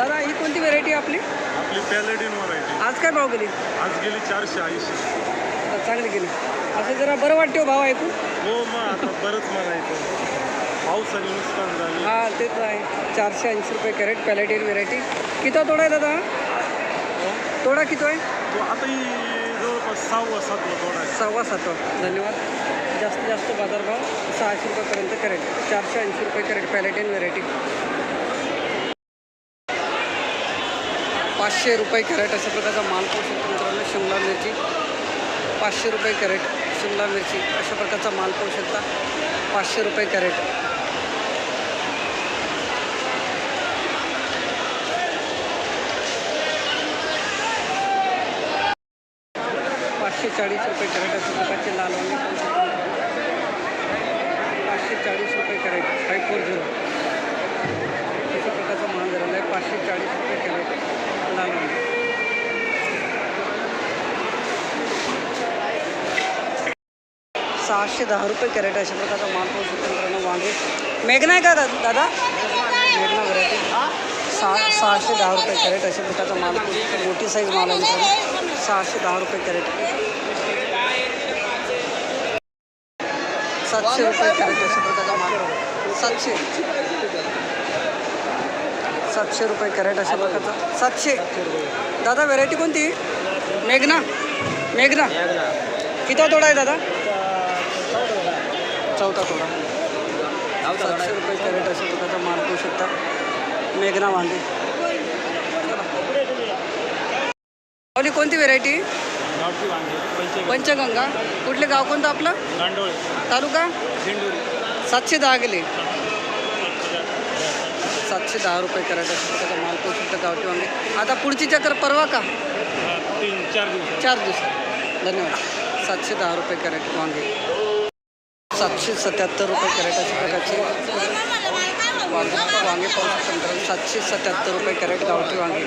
दादा ही कोणती व्हेरायटी आपली? आपली पॅलेडिन व्हरायटी आज काय भाव गेली? आज गेली चारशे ऐंशी. चांगली गेली. असं जरा बरं वाटते हो भाव ऐकून? हो मग आता बरंच म्हणायचं पावसाने नुकसान झाले. हा ते तर आहे. चारशे ऐंशी रुपये कॅरेट पॅलेटियन व्हेरायटी किती तोडा आहे दादा? तोडा किती आहे? तो आता ही जवळपास सहावा सातवा तोडा आहे. सव्वा सातवा. धन्यवाद. जास्तीत जास्त बाजारभाव सहाशे रुपयापर्यंत कॅरेट. चारशे ऐंशी रुपये कॅरेट पॅलेटियन व्हेरायटी पाचशे रुपये कॅरेट अशा प्रकारचा माल पाहू शकतो मित्रांनो शिमला मिरची. पाचशे रुपये कॅरेट शिमला मिरची. अशा प्रकारचा माल पाहू शकता. पाचशे रुपये कॅरेट. पाचशे चाळीस रुपये कॅरेट अशा प्रकारचे लाल वांगे पाहू शकतो. पाचशे चाळीस रुपये कॅरेट फाय फोर झिरो. अशा प्रकारचा माल झालेला आहे. पाचशे चाळीस रुपये कॅरेट. लाल सहाशे दहा रुपये कॅरेट अशा प्रकारचा माल पाहू शकतो मित्रांनो वांगे. मेघना आहे का दादा? मेघना व्हरायटी सहा सहाशे दहा रुपये कॅरेट अशा प्रकारचा माल मोठी साईज माल आहे मित्रांनो. सहाशे दहा रुपये कॅरेट. सातशे रुपये कॅरेट अशा प्रकारचा माल. सातशे. सातशे रुपये कॅरेट अशा प्रकारचा. सातशे. दादा व्हेरायटी कोणती? मेघना. मेघना. किती तोडा आहे दादा? चौथा तोडा. सातशे रुपये कॅरेट अशा प्रकारचा माल पाहू शकता. मेघना वांगे पावली कोणती व्हेरायटी पंचगंगा. कुठले गाव कोणतं आपलं? तालुका? सातशे दहा गेले सातशे दहा रुपये कॅरेट अशा प्रकारचा माल शकता गावठी वांगे. आता पुढची चक्कर परवा का? तीन चार दिवस चार दिवस धन्यवाद. सातशे दहा रुपये कॅरेट वांगे. सातशे सत्याहत्तर रुपये कॅरेट अशा प्रकारचे वांगे. वांगे पाहू सातशे सत्याहत्तर रुपये कॅरेट गावठी वांगे.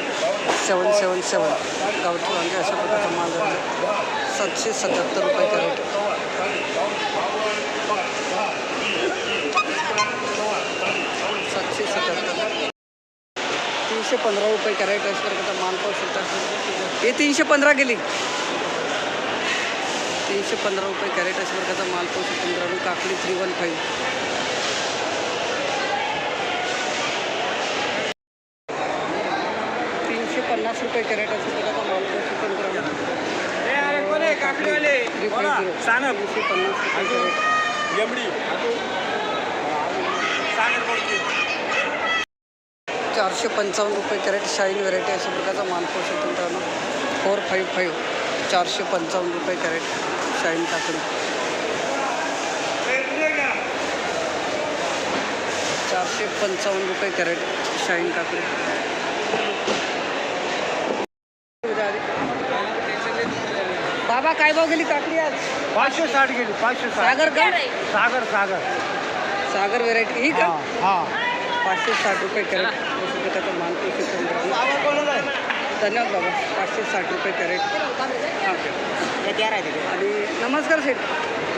सेवन सेवन सेवन. गावठी वांगे अशा प्रकारचा माल सातशे सत्याहत्तर रुपये कॅरेट सातशे सत्याहत्तर तीनशे पंधरा रुपये कॅरेट प्रकारचा माल पाहू शकता हे तीनशे पंधरा गेली. तीनशे पंधरा रुपये कॅरेट प्रकारचा माल पाहू शकतो मित्रांनो काकडी थ्री वन फाईव्ह तीनशे पन्नास रुपये कॅरेट अशा प्रकारचा माल पाहू शकतो मित्रांनो तीनशे पन्नास रुपये कॅरेट. चारशे पंचावन्न रुपये कॅरेट शाईन व्हरायटी अशा प्रकारचा माल पाहू शकतो मित्रांनो. फोर फाईव्ह फाईव्ह चारशे पंचावन्न रुपये कॅरेट शाईन काकडी. चारशे पंचावन्न रुपये कॅरेट शाईन काकडी. बाबा काय भाव गेली काकडी आज? पाचशे साठ गेली पाचशे सागर का? सागर सागर. सागर व्हेरायटी ही का? हा. पाचशे साठ रुपये कॅरेट. प्रकारचा माल पाहू शकतो मित्रांनो धन्यवाद बाबा. पाचशे साठ रुपये कॅरेट. हां. आणि नमस्कार सेठ.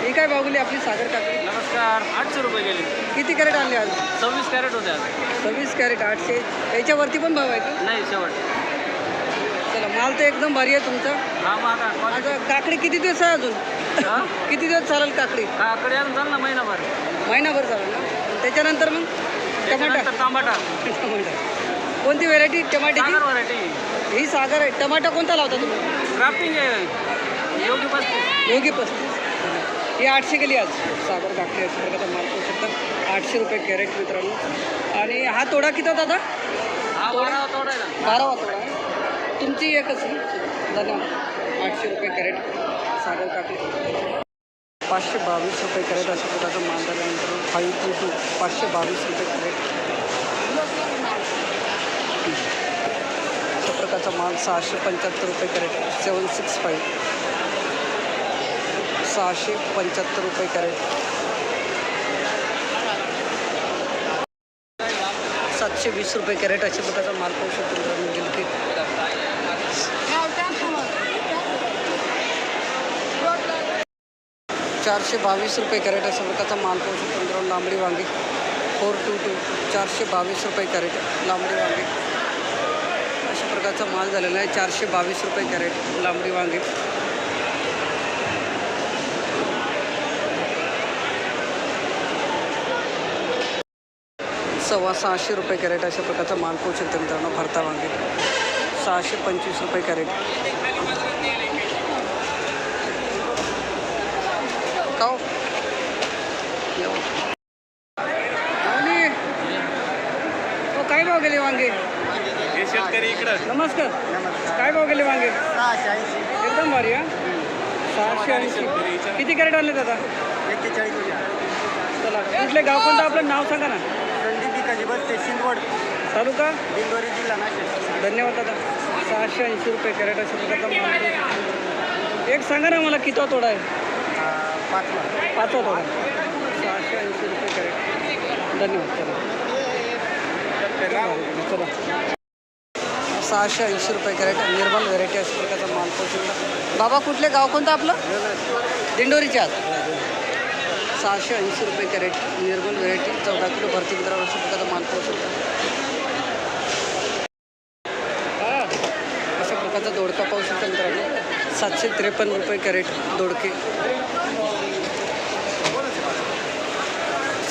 ही काय गेली आपली सागर काकडी नमस्कार. आठशे रुपये गेले. किती कॅरेट आणले आज? सव्वीस कॅरेट होते आज. सव्वीस कॅरेट आठशे. याच्यावरती पण भाव आहे का? नाही शेवट. चला माल तर एकदम भारी आहे तुमचा. हा आता काकडी किती दिवस आहे अजून? किती दिवस चालेल काकडी? काकडे आणून चाल ना महिनाभर. महिनाभर चालेल ना? त्याच्यानंतर मग? टमाटा टमाटा टमाटा कोणती व्हेरायटी टमाट्याची? सागर व्हरायटी ही सागर आहे. टमाटा कोणता लावता तुम्ही? क्राफ्टिंग आहे. योगी पस्तीस योगी पस्तीस ही आठशे गेली आज. सागर काकडी अशा प्रकारचा माल पाहू शकता. आठशे रुपये कॅरेट मित्रांनो. आणि हा तोडा किती होता दादा? हा बारावा तोडा आहे तुमची एकच धन्यवाद. आठशे रुपये कॅरेट. सागर काकडी. पाचशे बावीस रुपये कॅरेट अशा प्रकारचा माल झाल्यानंतर फाईव्ह टू टू पाचशे बावीस रुपये कॅरेट अशा प्रकारचा माल सहाशे पंच्याहत्तर रुपये कॅरेट सेवन सिक्स फाईव्ह. सहाशे पंच्याहत्तर रुपये कॅरेट सातशे वीस रुपये कॅरेट अशा प्रकारचा माल पाहू शकतो मित्रांनो गिलकी. चारशे बावीस रुपये कॅरेट आहे प्रकारचा माल पोहोचू पंधरा लांबडी वांगी. Four two two. चारशे बावीस रुपये कॅरेट. लांबडी वांगी. प्रकारचा माल झालेला आहे. चारशे बावीस रुपये कॅरेट. लांबडी वांगे. सव्वा सहाशे रुपये कॅरेट अशा प्रकारचा माल पोहोचेल. मित्रांनो भरता वांगे. सहाशे पंचवीस रुपये कॅरेट का हो? येऊ. माऊली, हो, काय भाव गेले वांगे? हे शेतकरी इकडं. नमस्कार. काय भाव गेले वांगे एकदम भारी हा? सहाशे ऐंशी. किती कॅरेट आणले दादा चला कुठले गाव कोणतं? आपलं नाव सांगा ना. संदीप भिकाजी बसते शिंदवड. तालुका? दिंडोरी जिल्हा नाशिक. धन्यवाद दादा. सहाशे ऐंशी रुपये कॅरेट माल एक सांगा ना मला किती तोडा आहे? पाचवा. पाचवा तोडा. सहाशे ऐंशी रुपये कॅरेट. धन्यवाद चला. चला सहाशे ऐंशी रुपये कॅरेट निर्मल व्हेरायटी अशा प्रकारचा माल पोहोचवला बाबा कुठले गाव कोणतं आपलं? दिंडोरीच्या आत सहाशे ऐंशी रुपये कॅरेट. निर्मल व्हेरायटी चौदा किलो भरती मित्रांनो अशा प्रकारचा माल पोहोचवला अशा प्रकारचा दोडका पाहू शकता मित्रांनो. सातशे त्रेपन्न रुपये कॅरेट दोडके.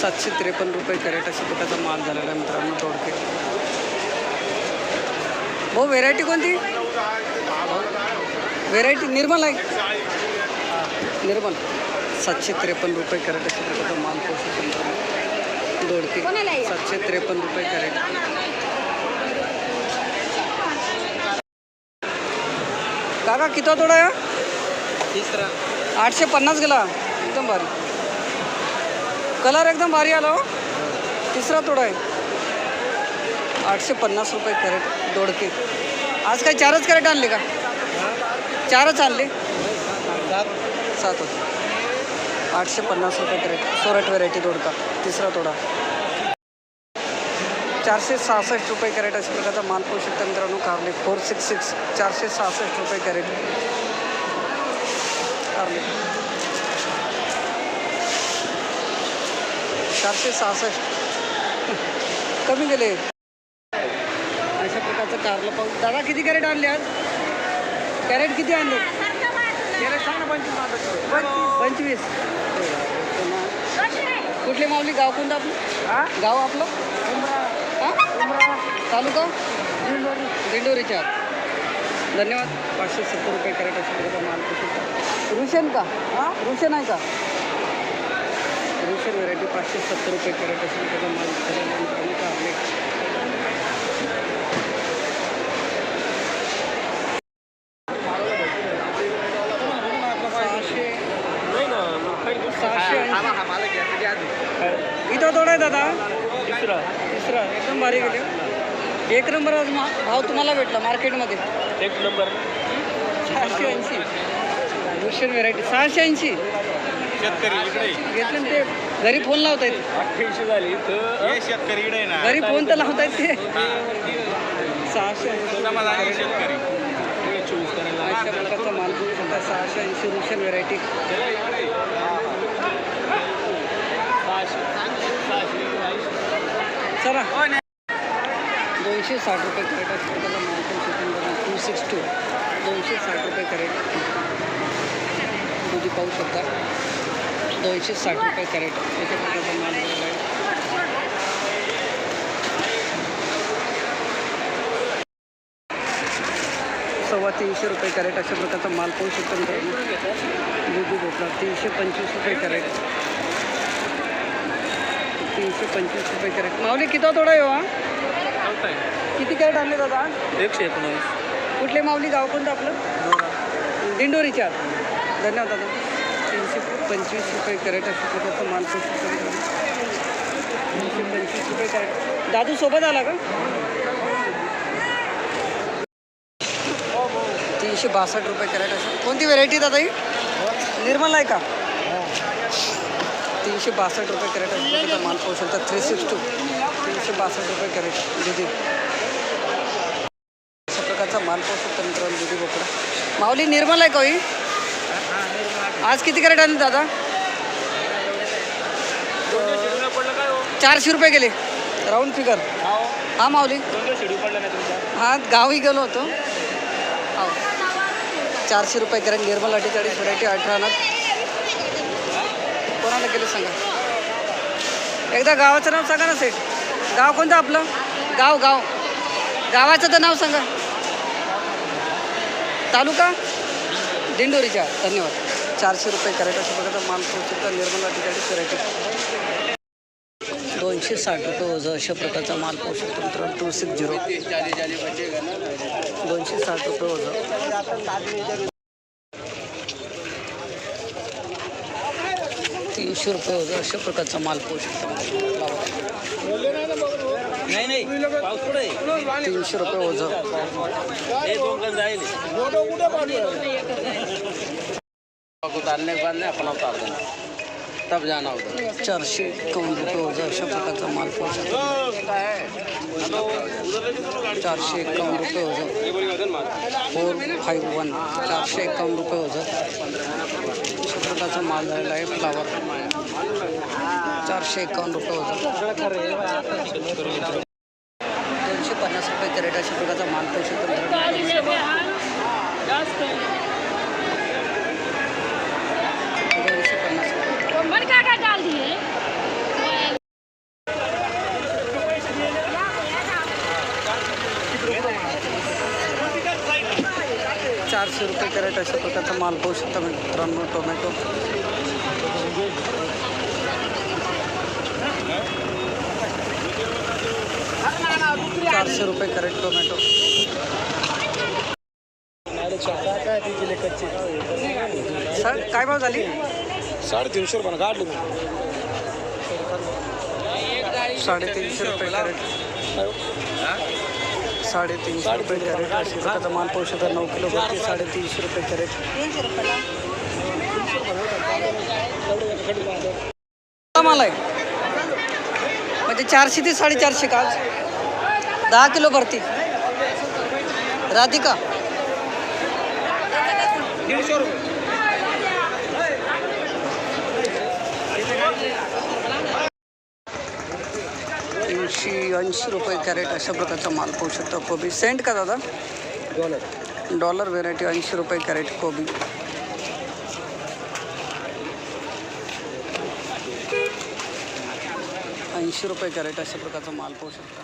सातशे त्रेपन्न रुपये कॅरेट अशा प्रकारचा माल झालेला आहे मित्रांनो दोडके. भाऊ व्हेरायटी कोणती? व्हेरायटी निर्मल आहे. निर्मल. सातशे त्रेपन्न रुपये कॅरेट अशा प्रकारचा माल पोहोचू शकतो दोडके. सातशे त्रेपन्न रुपये कॅरेट. काका किती तोडा तिसरा आठशे पन्नास गेला. एकदम भारी. कलर एकदम भारी आला हो. तिसरा तोडा आहे. आठशे पन्नास रुपये कॅरेट दोडके. आज काय चारच कॅरेट आणले का? चारच आणले. सात होते. आठशे पन्नास रुपये कॅरेट. सोरट व्हेरायटी दोडका. तिसरा तोडा. चारशे सहासष्ट रुपये कॅरेट अशा प्रकारचा माल पोहू शकता मित्रांनो. कारले फोर सिक्स सिक्स चारशे सहासष्ट रुपये कॅरेट. कारले चारशे सहासष्ट. कमी गेले अशा प्रकारचं कारलं पाहू दादा किती कॅरेट आणले आज? कॅरेट किती आणले? कॅरेट सांग ना पंचवीस पंचवीस. कुठले माऊली? गाव कोणतं आपलं? गाव आपलं? हा? तालुका? दिंडोरी. दिंडोरीच्या. धन्यवाद. पाचशे सत्तर रुपये कॅरेट अशा प्रकारचा माल रुशन का? रुशन आहे का? रुशन व्हेरायटी पाचशे सत्तर रुपये कॅरेट अशा प्रकारचा माल ऐंशी. इथं थोडा आहे दादा. तिसरा. तिसरा. एकदम भारी गेले. एक नंबर आज मा भाव तुम्हाला भेटला मार्केटमध्ये. एक नंबर. सहाशे ऐंशी. रुशियन व्हेरायटी सहाशे ऐंशी. शेतकरी घेतलं ते? घरी फोन लावतायत. अठ्ठ्याऐंशी झाली हे शेतकरी इकडे आहे ना घरी फोन तर लावतायत ते. सहाशे ऐंशी समाधानी शेतकरी. चोवीस अशा प्रकारचा माल शकता. सहाशे ऐंशी व्हेरायटी चला. दोनशे साठ रुपये कॅरेट अशा प्रकारचा माल पण शूटिंग टू सिक्स टू दोनशे साठ रुपये कॅरेट. दुधी पाहू शकता. दोनशे साठ रुपये कॅरेट. याच्या प्रकारचा माल आहे. सव्वा तीनशे रुपये कॅरेट अशा प्रकारचा माल पाहू शकतो दुधी भेटला तीनशे पंचवीस रुपये कॅरेट. तीनशे पंचवीस रुपये कॅरेट. माऊली किती तोडा आहे हो हा? किती कॅरेट आणले दादा? एकशे एकोणीस. कुठले माऊली? गाव कोणतं आपलं? दिंडोरीच्या. धन्यवाद दादा. तीनशे पंचवीस रुपये कॅरेट असू प्रकारचा शकतो तीनशे पंचवीस रुपये कॅरेट. दादू सोबत आला का? तीनशे बासष्ट रुपये कॅरेट असेल कोणती व्हेरायटी दादा ही? निर्मल आहे का? तीनशे बासष्ट रुपये कॅरेट असेल प्रकारचा माल पाहू शकता. थ्री सिक्स टू तीनशे बासष्ट रुपये कॅरेट. दुधी अशा प्रकारचा माल पाहू शकता मित्रांनो दुधी बोकडा. माऊली निर्मल आहे का ही? आज किती कॅरेट आणले दादा? चारशे रुपये गेले राऊंड फिगर. हा माऊली. हा गावी गेलो होतो. हो. चारशे रुपये कॅरेट निर्मल अठ्ठेचाळीस व्हरायटी अठरा नग कोणाला केलं सांगा? एकदा गावाचं नाव सांगा ना सेठ. गाव कोणतं आपलं? गाव गाव. गावाचं तर नाव सांगा. तालुका? दिंडोरीच्या. धन्यवाद. चारशे रुपये कॅरेट अशा प्रकारचा माल पोहोचतो निर्मल अठ्ठेचाळीस व्हरायटी दोनशे साठ रुपये वजन अशा प्रकारचा माल पाहू शकतो मित्रांनो टू सिक्स झिरो. दोनशे साठ रुपये वजन. तीनशे रुपये वजन अशा प्रकारचा माल पाहू शकतो तीनशे रुपये हे जाईल. उतारने के बाद में अपना उतार देना। तब जाना उधर। चारशे एकावन्न रुपये वजन हो अशा प्रकारचा माल पाहू चारशे एकावन्न रुपये वजन फोर फाईव्ह वन चारशे एकावन्न रुपये वजन हो अशा प्रकारचा माल झालेला आहे फ्लावर। चारशे एकावन्न रुपये वजन दोनशे पन्नास हो रुपये कॅरेट अशा प्रकारचा माल पाहू मन का का डाल दिए चारशे रुपये कॅरेट अशा प्रकारचा माल पाहू शकता मित्रांनो टोमॅटो. चारशे रुपये कॅरेट टोमॅटो. सर काय भाव झाली? साडेतीनशे रुपये काढले साडेतीनशे रुपये कॅरेट. साडेतीनशे रुपये कॅरेट अशा माल पाहू शकता. नऊ किलो भरती साडेतीनशे रुपये कॅरेट. माल आहे. म्हणजे चारशे ते साडेचारशे का दहा किलो भरती. राधिका दीडशे रुपये तीनशे ऐंशी रुपये कॅरेट अशा प्रकारचा माल पाहू शकतो कोबी. सेंट का दादा? डॉलर व्हेरायटी ऐंशी रुपये कॅरेट कोबी. ऐंशी रुपये कॅरेट अशा प्रकारचा माल पाहू शकता.